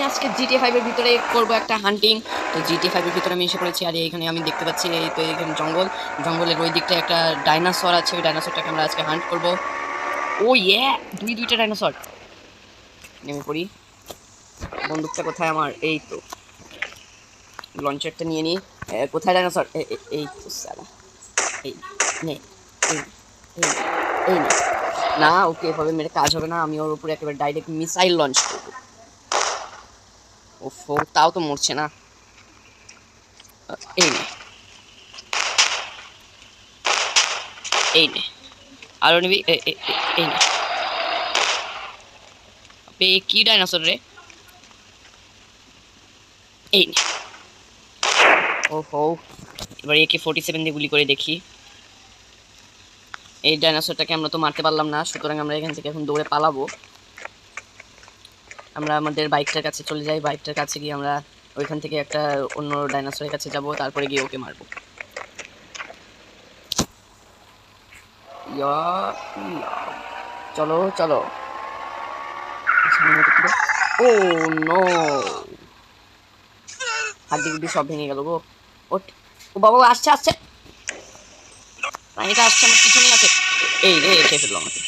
আমি আজকে জিটি ফাইভের ভিতরে করব একটা হান্টিং তো জিটি ফাইভের ভিতরে আমি এসে পড়েছি, আর এখানে আমি দেখতে পাচ্ছি, এই তো এখানে জঙ্গল। জঙ্গলের ওই দিকটা একটা ডাইনোসর আছে, ওই ডাইনোসরটাকে আমরা আজকে হান্ট করব। ও ইয়ে দুই দুইটা ডাইনোসর নেমে পড়ি। বন্দুকটা কোথায় আমার? এই তো। লঞ্চারটা নিয়ে নিই কোথায় ডাইনোসর এই তো সালা। এই, নে, এই এই না। ওকে এভাবে মেরে কাজ হবে না। আমি ওর উপরে একেবারে ডাইরেক্ট মিসাইল লঞ্চ করব। ওফ তাও তো মরছে না। এই নে। এই নে। আরও নিবি? এই নে। এ কি ডাইনোসর রে? এই নে। ও হো এবার একে ফোর্টি সেভেন দিয়ে গুলি করে দেখি। এই ডাইনোসরটাকে আমরা তো মারতে পারলাম না, সুতরাং আমরা এখান থেকে এখন দৌড়ে পালাবো। আমরা আমাদের বাইকটার কাছে চলে যাই, বাইকটার কাছে গিয়ে আমরা ওইখান থেকে একটা অন্য ডাইনোসরের কাছে যাব, তারপরে গিয়ে ওকে মারবো। চলো চলো। Oh, no. হাড্ডি গুড্ডি সব ভেঙে গেল গো। ও বাবা আসছে আসছে। প্রাণীটা আসছে, আমার পিছনে আছে। এই রে খেয়ে ফেলল আমাকে।